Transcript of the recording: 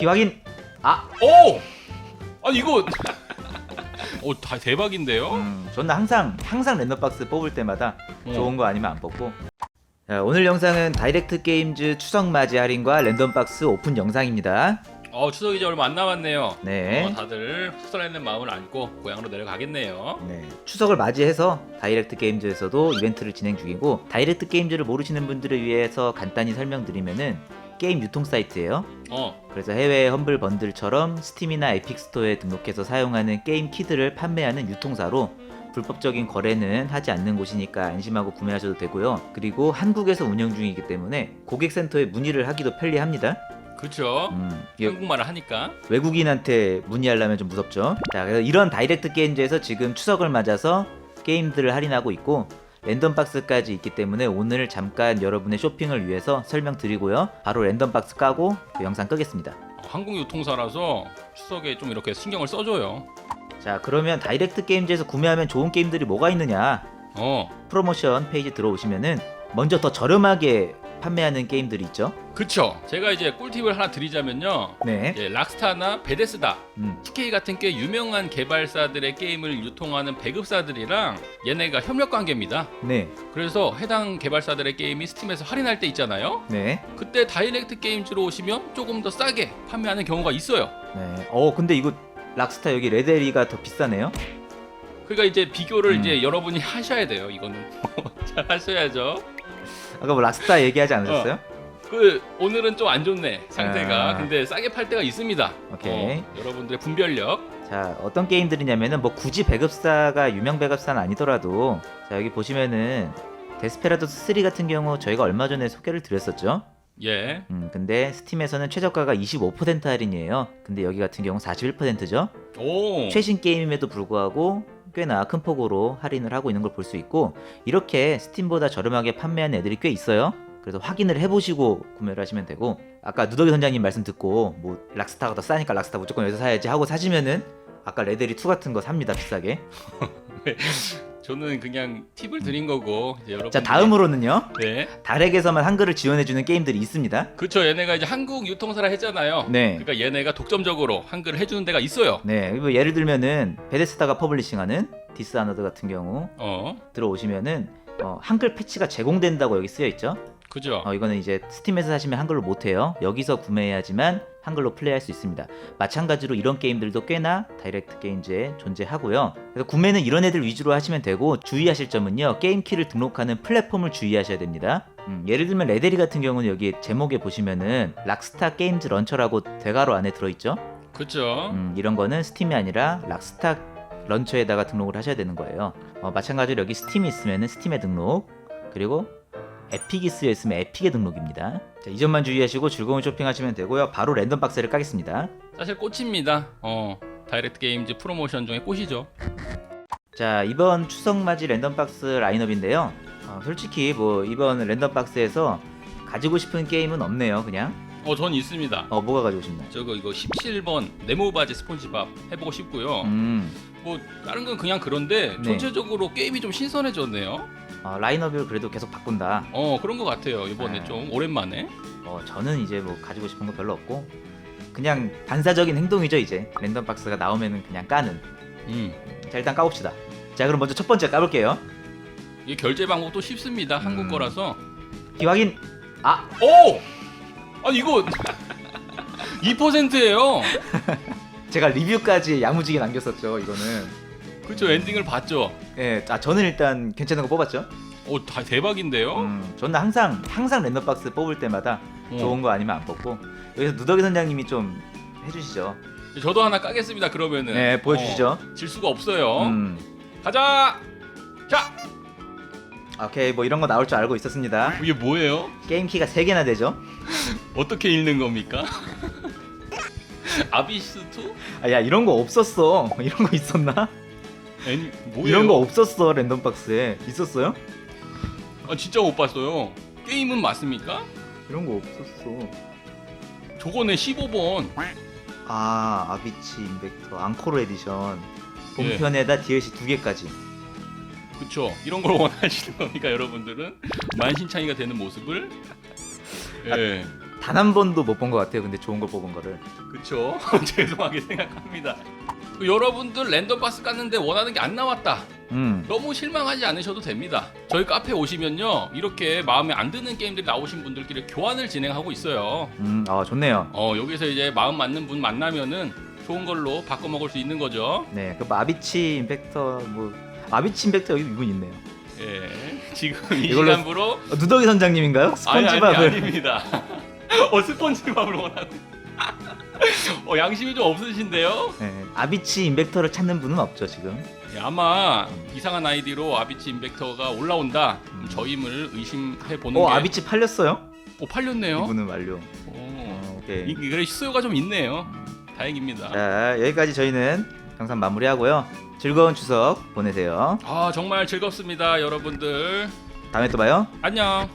키 확인. 아, 오! 아니 이거 오, 다 대박인데요? 음, 저는 항상 항상 랜덤 박스 뽑을 때마다 어. 좋은 거 아니면 안 뽑고. 자, 오늘 영상은 다이렉트 게임즈 추석 맞이 할인과 랜덤 박스 오픈 영상입니다. 어, 추석이 이제 얼마 안 남았네요. 네. 어, 다들 설레는 마음을 안고 고향으로 내려가겠네요. 네. 추석을 맞이해서 다이렉트 게임즈에서도 이벤트를 진행 중이고 다이렉트 게임즈를 모르시는 분들을 위해서 간단히 설명드리면은 게임 유통 사이트예요. 어, 그래서 해외 험블 번들처럼 스팀이나 에픽 스토어에 등록해서 사용하는 게임 키드를 판매하는 유통사로 불법적인 거래는 하지 않는 곳이니까 안심하고 구매하셔도 되고요. 그리고 한국에서 운영 중이기 때문에 고객센터에 문의를 하기도 편리합니다. 그렇죠. 음, 이게 한국말을 하니까. 외국인한테 문의하려면 좀 무섭죠. 자, 그래서 이런 다이렉트 게임즈에서 지금 추석을 맞아서 게임들을 할인하고 있고 랜덤 박스까지 있기 때문에 오늘 잠깐 여러분의 쇼핑을 위해서 설명드리고요. 바로 랜덤 박스 까고 그 영상 끄겠습니다. 어, 한국 유통사라서 추석에 좀 이렇게 신경을 써줘요. 자, 그러면 다이렉트 게임즈에서 구매하면 좋은 게임들이 뭐가 있느냐? 어, 프로모션 페이지 들어오시면은 먼저 더 저렴하게 판매하는 게임들이 있죠. 그쵸. 제가 이제 꿀팁을 하나 드리자면요. 네. 이제 락스타나 베데스다, 음. TK 같은 꽤 유명한 개발사들의 게임을 유통하는 배급사들이랑 얘네가 협력 관계입니다. 네. 그래서 해당 개발사들의 게임이 스팀에서 할인할 때 있잖아요. 네. 그때 다이렉트 게임즈로 오시면 조금 더 싸게 판매하는 경우가 있어요. 네. 어, 근데 이거 락스타 여기 레데리가 더 비싸네요. 그러니까 이제 비교를 음. 이제 여러분이 하셔야 돼요. 이거는 잘 하셔야죠. 아까 뭐 락스타 얘기하지 않으셨어요? 그 오늘은 좀 안 좋네 상태가. 아. 근데 싸게 팔 때가 있습니다. 오케이. 어, 여러분들의 분별력. 자 어떤 게임들이냐면은 뭐 굳이 배급사가 유명 배급사는 아니더라도 자 여기 보시면은 데스페라도스 3 같은 경우 저희가 얼마 전에 소개를 드렸었죠. 예. 음 근데 스팀에서는 최저가가 25% 할인이에요. 근데 여기 같은 경우 41%죠. 오. 최신 게임임에도 불구하고 꽤나 큰 폭으로 할인을 하고 있는 걸 볼 수 있고 이렇게 스팀보다 저렴하게 판매하는 애들이 꽤 있어요. 그래서 확인을 해보시고 구매를 하시면 되고 아까 누더기 선장님 말씀 듣고 뭐 락스타가 더 싸니까 락스타 무조건 여기서 사야지 하고 사시면은 아까 레데리 2 같은 거 삽니다 비싸게. 저는 그냥 팁을 드린 거고 이제 여러분. 자 다음으로는요 네. 달액에서만 한글을 지원해주는 게임들이 있습니다. 그쵸 얘네가 이제 한국 유통사라 했잖아요. 네. 그러니까 얘네가 독점적으로 한글을 해주는 데가 있어요. 네, 뭐 예를 들면은 베데스다가 퍼블리싱하는 디스 아너드 같은 경우 어. 들어오시면은 어, 한글 패치가 제공된다고 여기 쓰여 있죠. 그죠. 어, 이거는 이제 스팀에서 사시면 한글로 못해요. 여기서 구매해야지만 한글로 플레이할 수 있습니다. 마찬가지로 이런 게임들도 꽤나 다이렉트 게임즈에 존재하고요. 그래서 구매는 이런 애들 위주로 하시면 되고 주의하실 점은요. 게임 키를 등록하는 플랫폼을 주의하셔야 됩니다. 음, 예를 들면 레데리 같은 경우는 여기 제목에 보시면은 락스타 게임즈 런처라고 대괄호 안에 들어있죠. 그쵸. 음, 이런 거는 스팀이 아니라 락스타 런처에다가 등록을 하셔야 되는 거예요. 어, 마찬가지로 여기 스팀이 있으면 스팀에 등록 그리고 에픽이 쓰여 있으면 에픽에 등록입니다. 자, 이 점만 주의하시고 즐거운 쇼핑하시면 되고요. 바로 랜덤 박스를 까겠습니다. 사실 꽃입니다. 어. 다이렉트 게임즈 프로모션 중에 꽃이죠. 자 이번 추석 맞이 랜덤 박스 라인업인데요. 어, 솔직히 뭐 이번 랜덤 박스에서 가지고 싶은 게임은 없네요. 그냥 어, 전 있습니다. 어 뭐가 가지고 싶나요? 저거 이거 17번 네모바지 스폰지밥 해보고 싶고요. 음 뭐 다른 건 그냥 그런데 네. 전체적으로 게임이 좀 신선해졌네요. 어, 라인업을 그래도 계속 바꾼다. 어 그런 것 같아요. 이번에 아. 좀 오랜만에. 어, 저는 이제 뭐 가지고 싶은 거 별로 없고 그냥 반사적인 행동이죠 이제 랜덤 박스가 나오면은 그냥 까는 음. 자 일단 까봅시다 자 그럼 먼저 첫 번째 까볼게요 이 결제 방법도 쉽습니다. 한국 음. 거라서. 기 확인 아 오! 아니 이거 2%예요. 제가 리뷰까지 야무지게 남겼었죠 이거는 그렇죠. 엔딩을 봤죠. 예, 아 저는 일단 괜찮은 거 뽑았죠 오, 다 대박인데요. 음, 저는 항상 항상 랜덤 박스 뽑을 때마다 어. 좋은 거 아니면 안 뽑고 여기서 누더기 선장님이 좀 해주시죠 저도 하나 까겠습니다. 그러면은. 네 보여주시죠 어, 질 수가 없어요. 음, 가자. 자, 오케이 뭐 이런 거 나올 줄 알고 있었습니다 이게 뭐예요? 게임 키가 3개나 되죠 어떻게 읽는 겁니까? 아비스 2? 아 야 이런 거 없었어 이런 거 있었나? 애니 뭐예요? 이런 거 없었어 랜덤 박스에 있었어요? 아, 진짜 못 봤어요. 게임은 맞습니까? 이런 거 없었어. 저거네 15번. 아 아비치 인벡터 앙코르 에디션 예. 본편에다 DLC 두 개까지. 그쵸. 이런 걸 원하시는 겁니까, 여러분들은? 만신창이가 되는 모습을? 예. 단 한 번도 못 본 것 같아요. 근데 좋은 걸 뽑은 거를. 그쵸? 죄송하게 생각합니다. 여러분들 랜덤 박스 깠는데 원하는 게 안 나왔다. 음. 너무 실망하지 않으셔도 됩니다. 저희 카페 오시면요. 이렇게 마음에 안 드는 게임들이 나오신 분들끼리 교환을 진행하고 있어요. 음, 아 좋네요. 어, 여기서 이제 마음 맞는 분 만나면은 좋은 걸로 바꿔 먹을 수 있는 거죠. 네, 그 마비치 임팩터 뭐 아비치 임팩터 여기 이분 있네요. 예. 지금 이 이걸로- 시간부로 어, 누더기 선장님인가요? 아니, 아니, 스펀지밥을. 아닙니다. 어, 스펀지밥을 원하는. 어, 양심이 좀 없으신데요? 네, 아비치 임팩터를 찾는 분은 없죠 지금. 예, 아마 이상한 아이디로 아비치 인벡터가 올라온다. 음. 저임을 의심해 보는 어 게. 아비치 팔렸어요? 오, 팔렸네요. 이분은 완료. 오. 어, 오케이. 이, 그래 수요가 좀 있네요. 다행입니다. 자 여기까지 저희는 영상 마무리하고요. 즐거운 추석 보내세요. 아 정말 즐겁습니다, 여러분들. 다음에 또 봐요. 안녕.